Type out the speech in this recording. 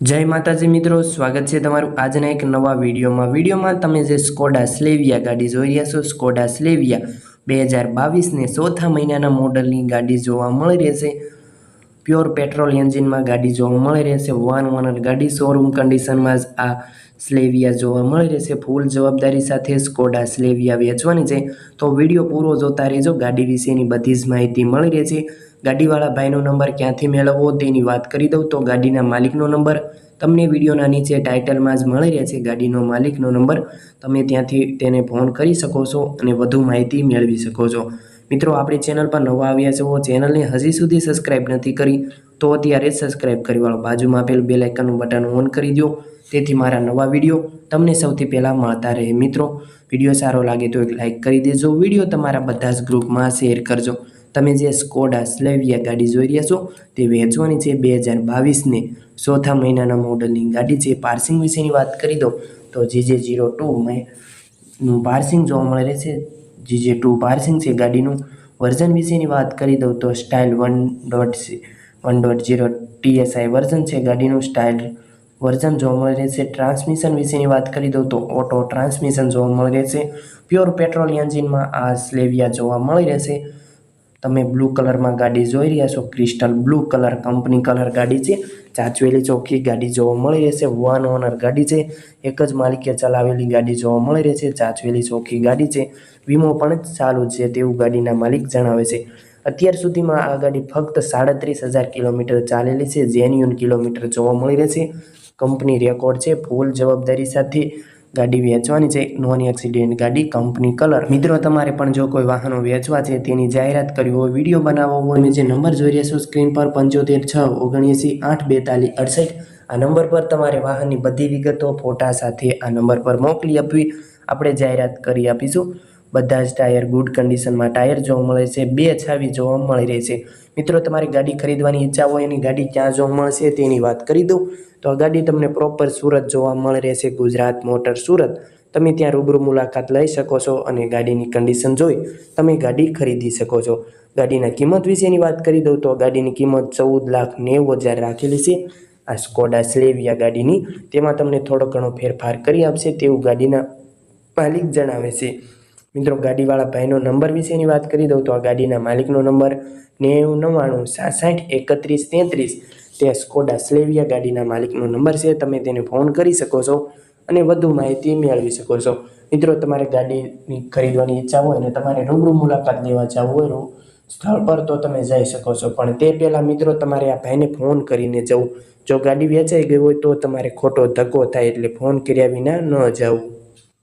જય માતાજી મિત્રો, સ્વાગત છે તમારું આજના એક નવા વિડીયોમાં. વિડીયોમાં તમે જે સ્કોડા સ્લેવિયા ગાડી જોઈ રહ્યા છો, સ્કોડા સ્લેવિયા બે હજાર બાવીસને ચોથા મહિનાના મોડલની ગાડી જોવા મળી રહેશે. પ્યોર પેટ્રોલ એન્જિનમાં ગાડી જોવા મળી રહેશે. વન ઓનર ગાડી શોરૂમ કન્ડિશનમાં જ આ સ્લેવિયા જોવા મળી રહેશે ફૂલ જવાબદારી સાથે સ્કોડા સ્લેવિયા વેચવાની છે. તો વીડિયો પૂરો જોતા રહેજો. ગાડી વિશેની બધી જ માહિતી મળી રહેશે ગાડીવાળા ભાઈનો નંબર ક્યાંથી મેળવવો તેની વાત કરી દઉં. તો ગાડીના માલિકનો નંબર તમને વિડીયોના નીચે ટાઇટલમાં જ મળી રહેશે ગાડીનો માલિકનો નંબર તમે ત્યાંથી તેને ફોન કરી શકો છો અને વધુ માહિતી મેળવી શકો છો. મિત્રો, આપણી ચેનલ પર નવા આવ્યા છો, ચેનલને હજી સુધી સબસ્ક્રાઇબ નથી કરી, તો અત્યારે જ સબસ્ક્રાઇબ કરી વાળો. બાજુમાં આપેલ બે લાઇકનનું બટન ઓન કરી દો તેથી મારા નવા વીડિયો તમને સૌથી પહેલાં મળતા રહે. મિત્રો, વીડિયો સારો લાગે તો એક લાઇક કરી દેજો. વીડિયો તમારા બધા જ ગ્રુપમાં શેર કરજો. તમે જે સ્કોડા સ્લેવિયા ગાડી જોઈ રહ્યા છો, તે વેચવાની છે બે હજાર બાવીસને. ચોથા મહિનાના મોડલની ગાડી છે. પાર્સિંગ વિશેની વાત કરી દો તો જીજે જીરો ટુ નું પાર્સિંગ જોવા મળે રહેશે જીજે ટુ પાર્સિંગ છે ગાડીનું. વર્ઝન વિશેની વાત કરી દઉં તો style one dot one dot zero TSI version છે ગાડીનું. સ્ટાઇલ વર્ઝન જોવા મળી રહેશે ટ્રાન્સમિશન વિશેની વાત કરી દઉં તો ઓટો ટ્રાન્સમિશન જોવા મળી રહેશે પ્યોર પેટ્રોલ એન્જિનમાં આ સ્લેવિયા જોવા મળી રહેશે તમે બ્લુ કલરમાં ગાડી જોઈ રહ્યા છો. Crystal blue colour company colour ગાડી છે. ચાચવેલી ચોખ્ખી ગાડી જોવા મળી રહેશે વન ઓનર ગાડી છે. એક જ માલિકે ચલાવેલી ગાડી જોવા મળી રહેશે ચાચવેલી ચોખ્ખી ગાડી છે. વીમો પણ ચાલુ છે તેવું ગાડીના માલિક જણાવે છે. અત્યાર સુધીમાં આ ગાડી ફક્ત સાડત્રીસ હજાર કિલોમીટર ચાલેલી છે. જેન્યુન કિલોમીટર જોવા મળી રહેશે કંપની રેકોર્ડ છે. ફૂલ જવાબદારી સાથે ગાડી વેચવાની છે. નોન એક્સિડેન્ટ ગાડી કંપની કલર. મિત્રો, તમારે પણ જો કોઈ વાહનો વેચવા છે તેની જાહેરાત કરવી હોય, વીડિયો બનાવવો હોય અને જે નંબર જોઈ રહ્યા છો સ્ક્રીન પર પંચોતેર છ ઓગણએંસી આઠ બેતાલીસ અડસઠ, આ નંબર પર તમારે વાહનની બધી વિગતો, ફોટા સાથે આ નંબર પર મોકલી આપવી. આપણે જાહેરાત કરી આપીશું. બધા જ ટાયર ગુડ કન્ડિશનમાં ટાયર જોવા મળે છે, બે છાવી જોવા મળી રહી છે. મિત્રો, તમારી ગાડી ખરીદવાની ઈચ્છા હોય, એની ગાડી ક્યાં જોવા મળશે તેની વાત કરી દઉં. તો આ ગાડી તમને પ્રોપર સુરત જોવા મળી રહેશે, ગુજરાત મોટર સુરત. તમે ત્યાં રૂબરૂ મુલાકાત લઈ શકો છો અને ગાડીની કન્ડિશન જોઈ તમે ગાડી ખરીદી શકો છો. ગાડીના કિંમત વિશેની વાત કરી દઉં તો ગાડીની કિંમત ચૌદ લાખ નેવું હજાર રાખેલી છે. આ સ્કોડા સ્લેવિયા ગાડીની, તેમાં તમને થોડો ઘણો ફેરફાર કરી આપશે તેવું ગાડીના માલિક જણાવે છે. મિત્રો, ગાડીવાળા ભાઈનો નંબર વિશેની વાત કરી દઉં તો આ ગાડીના માલિકનો નંબર નેવું નવ્વાણું, સાસઠ, એકત્રીસ, તેત્રીસ. તે સ્કોડા સ્લેવિયા ગાડીના માલિકનો નંબર છે. તમે તેને ફોન કરી શકો છો અને વધુ માહિતી મેળવી શકો છો. મિત્રો, તમારે ગાડીની ખરીદવાની ઈચ્છા હોય અને તમારે રૂબરૂ મુલાકાત લેવા જવું હોય સ્થળ પર, તો તમે જઈ શકો છો. પણ તે પહેલાં મિત્રો, તમારે આ ભાઈને ફોન કરીને જવું. જો ગાડી વેચાઈ ગઈ હોય તો તમારે ખોટો ધક્કો થાય એટલે ફોન કર્યા વિના ન જવું